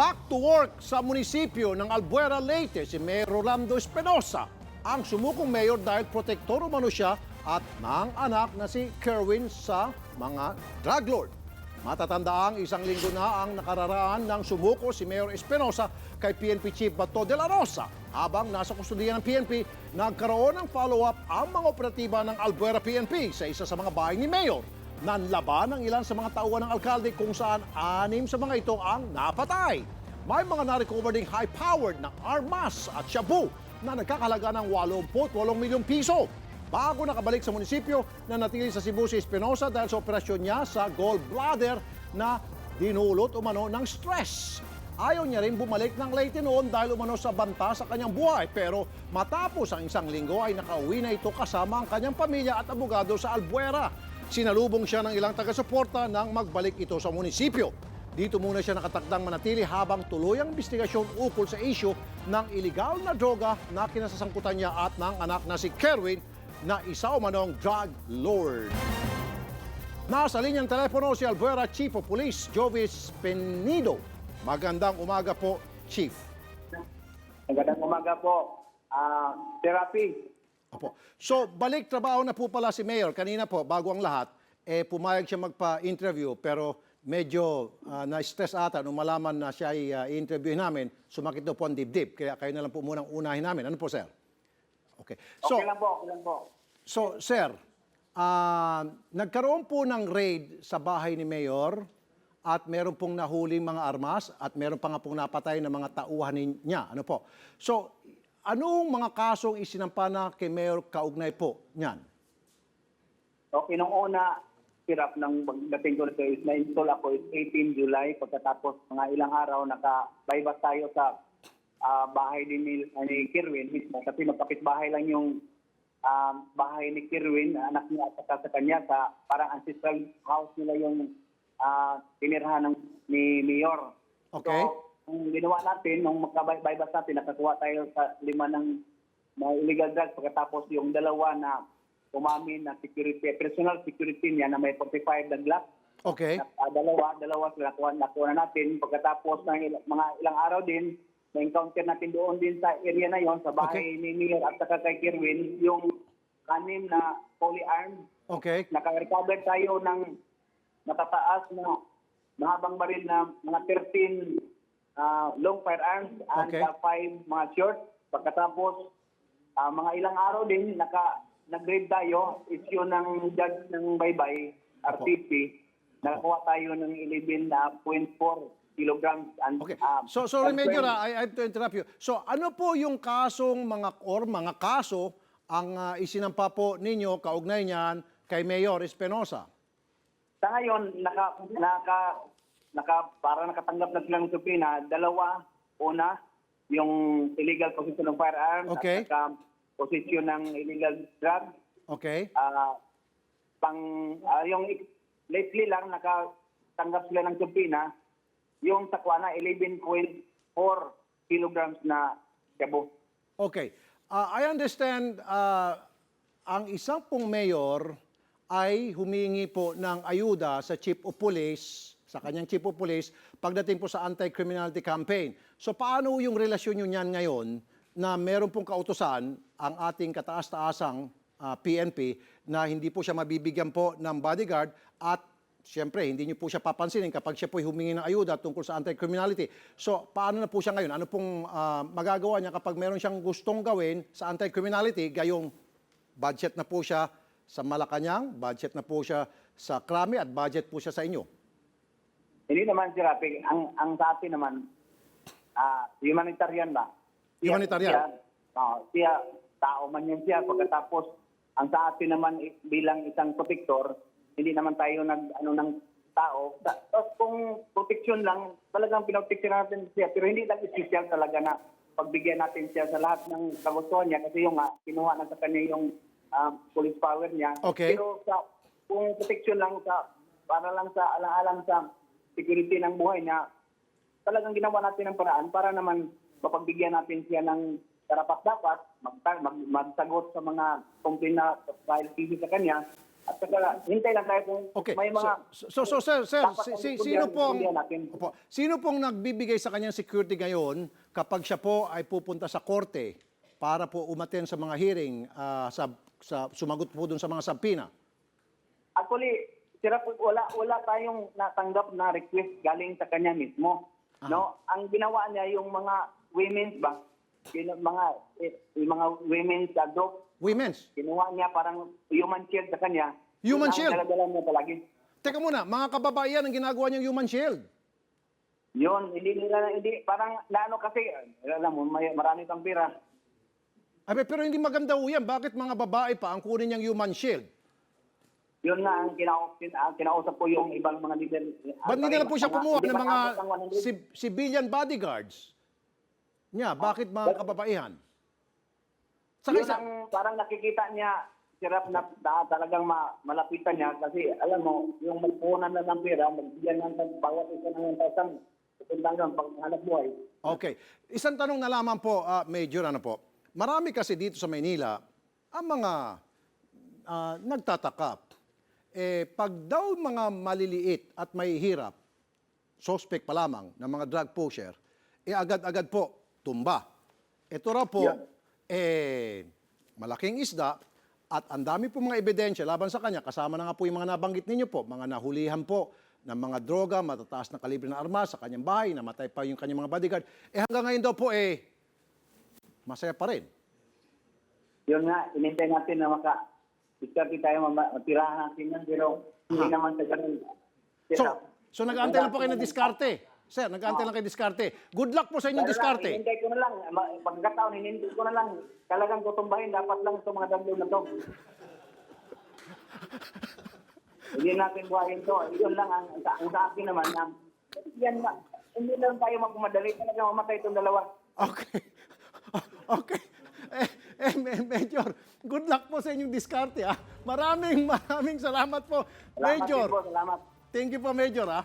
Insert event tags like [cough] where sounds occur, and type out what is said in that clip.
Back to work sa munisipyo ng Albuera, Leyte si Mayor Rolando Espinosa. Ang sumukong mayor dahil protektor umano siya at ng anak na si Kerwin sa mga drug lord. Matatandaang isang linggo na ang nakararaan ng sumuko si Mayor Espinosa kay PNP Chief Bato de la Rosa. Habang nasa kustudiya ng PNP, nagkaroon ng follow-up ang mga operatiba ng Albuera PNP sa isa sa mga bahay ni Mayor. Nanlaban ang ilan sa mga tauhan ng alkalde kung saan anim sa mga ito ang napatay. May mga na-recover ding high-powered na armas at shabu na nagkakalaga ng 88 milyong piso. Bago nakabalik sa munisipyo na natili sa Cebu si Espinosa dahil sa operasyon niya sa gallbladder na dinulot umano ng stress. Ayaw niya rin bumalik ng Leyte noon dahil umano sa banta sa kanyang buhay. Pero matapos ang isang linggo ay nakauwi na ito kasama ang kanyang pamilya at abogado sa Albuera. Sinalubong siya ng ilang taga-suporta nang magbalik ito sa munisipyo. Dito muna siya nakatakdang manatili habang tuloy ang investigasyon ukol sa isyu ng iligal na droga na kinasasangkutan niya at ng anak na si Kerwin na isa umanong drug lord. Nasa linyang telepono si Albuera Chief of Police Jovis Penido. Magandang umaga po, Chief. Magandang umaga po. Ah, therapy. Opo. So, balik trabaho na po pala si Mayor. Kanina po, bago ang lahat, eh, pumayag siya magpa-interview pero medyo ah, na-stress ata nung malaman na siya ay ah, i-interviewin namin, sumakit daw po ang dibdib. Kaya kayo na lang po munang unahin namin. Ano po, sir? Okay. So, Okay lang po, okay lang po. So, sir, ah, nagkaroon po ng raid sa bahay ni Mayor at meron pong nahuling mga armas at meron pa nga pong napatay na mga tauhan ni- niya. Ano po? So, anong mga kasong isinampa na kay Mayor kaugnay po niyan? Okay, nung una, hirap ng pagdating ko dito is na-install ako is 18 July. Pagkatapos mga ilang araw, naka-bypass tayo sa ah, bahay din ni, ni Kirwin mismo. Kasi magkapit-bahay lang yung ah, bahay ni Kirwin, anak niya at saka sa kanya. Sa parang ancestral house nila yung uh, tinirhan ng, ni Mayor. Okay. So, ang ginawa natin, nung magka-bypass natin, nakakuha tayo sa lima ng mga illegal drugs. Pagkatapos yung dalawa na umamin na security, personal security niya na may 45 na Glock. Okay. Uh, dalawa, dalawa sila nakuha, nakuha na natin. Pagkatapos ng il- mga ilang araw din, na-encounter natin doon din sa area na yon sa bahay ni Mayor at saka kay Kirwin, yung kanim na fully armed. Okay. Naka-recover tayo ng matataas na mahabang baril na mga 13 ah, long firearms and Okay. 5 mga short. Pagkatapos, ah, mga ilang araw din, naka, nag-grade tayo, issue ng judge ng Baybay, RTP, nakakuha tayo ng 11.4 kilograms. And, Okay. ah, So, sorry, Major, 20 ah, I, I have to interrupt you. So, ano po yung kasong mga or mga kaso ang ah, isinampa po ninyo kaugnay niyan kay Mayor Espinosa? Sa ngayon, naka, naka, naka, para nakatanggap na silang supina, dalawa, una, yung illegal possession ng firearms, Okay. at saka possession ng illegal drug. Okay. Ah, pang, ah, yung ik- lately lang, nakatanggap sila ng supina, yung sa Kuana, 11.4 kilograms na shabu. Okay. Uh, I understand uh, ang isang pong mayor ay humingi po ng ayuda sa chief of police, sa kanyang chief of police, pagdating po sa anti-criminality campaign. So paano yung relasyon nyo niyan ngayon na meron pong kautosan ang ating kataas-taasang uh, PNP na hindi po siya mabibigyan po ng bodyguard at Siyempre, hindi niyo po siya papansinin kapag siya po'y humingi ng ayuda tungkol sa anti-criminality. So, paano na po siya ngayon? Ano pong ah, magagawa niya kapag meron siyang gustong gawin sa anti-criminality, gayong budget na po siya sa Malacanang, budget na po siya sa Krami, at budget po siya sa inyo? Hindi naman si Rapi. Ang, ang sa atin naman, ah, humanitarian ba? Siya- Humanitarian. Siya, oo, siya, tao man yan siya. Pagkatapos, ang sa atin naman i- bilang isang protector, hindi naman tayo nag, ano, ng tao. Ta- Tapos kung protection lang, talagang pinoteksyon natin siya. Pero hindi lang espesyal talaga na pagbigyan natin siya sa lahat ng kagustuhan niya kasi yung nga, kinuha na sa kanya yung ah, police power niya. Okay. Pero sa, kung protection lang sa, para lang sa alang-alang sa security ng buhay niya, talagang ginawa natin ng paraan para naman mapagbigyan natin siya ng karapat dapat, mag, mag, magsagot sa mga complaint na file TV sa kanya, At saka, hintay lang tayo kung Okay. may mga... so, so, so, sir, sir, si, si- sino pong. Opo, sino pong nagbibigay sa kanyang security ngayon kapag siya po ay pupunta sa korte para po umaten sa mga hearing ah, sa sa sumagot po dun sa mga sabpina? Actually, sira po, wala, wala tayong natanggap na request galing sa kanya mismo. No? Ang ginawa niya yung mga women's ba? Yung mga, eh, yung mga women's uh, group, Women's. Kinuha niya parang human shield sa kanya. Human ang shield? daladala niya palagi. Teka muna, mga kababaihan ang ginagawa niyang human shield. Yun, hindi nila, hindi, parang, naano kasi, alam mo, may, marami pang pira. Abe, pero hindi maganda ho yan. Bakit mga babae pa ang kunin niyang human shield? Yun nga ang kinausap, ang kinausap po yung ibang mga leader. Ba't hindi na po siya kumuha ng mga si civilian bodyguards? Niya, bakit mga kababaihan? Saka Yun ang parang nakikita niya, sirap na, na talagang ma, malapitan niya kasi alam mo, yung magpunan na ng pera, magbigyan ng bawat isa ng 1,000, pupunta lang pang hanap buhay. Okay. Isang tanong na lamang po, ah, Major, ano po. Marami kasi dito sa Maynila, ang mga ah, nagtataka. Eh, pag daw mga maliliit at may hirap, suspect pa lamang ng mga drug pusher, eh agad-agad po, tumba. Ito raw po, Yeah. eh, malaking isda at ang dami po mga ebidensya laban sa kanya. Kasama na nga po yung mga nabanggit ninyo po, mga nahulihan po ng mga droga, matataas na kalibre ng armas sa kanyang bahay, namatay pa yung kanyang mga bodyguard. Eh hanggang ngayon daw po eh, masaya pa rin. Yun nga, inintay natin na maka diskarte tayo, mama- matirahan natin yan, pero hindi naman sa ganun. So, so nag-aantay lang po kayo ng diskarte. Sir, nag-aantay lang kayo diskarte. Good luck po sa inyong diskarte. Hinintay ko na lang, ma- pagkakataon, hinintay ko na lang, talagang tutumbahin, dapat lang itong mga dagdag na to. [laughs] hindi natin buhayin to. Yun lang ang, ang, ang sa akin naman, ang, yan na, hindi lang tayo magmadali, talaga mamatay itong dalawa. Okay. [laughs] Okay. Eh, Major, good luck po sa inyong diskarte. Ah. Maraming, [laughs] maraming salamat po, Salamat Major. po, salamat. Thank you po, Major. Ah.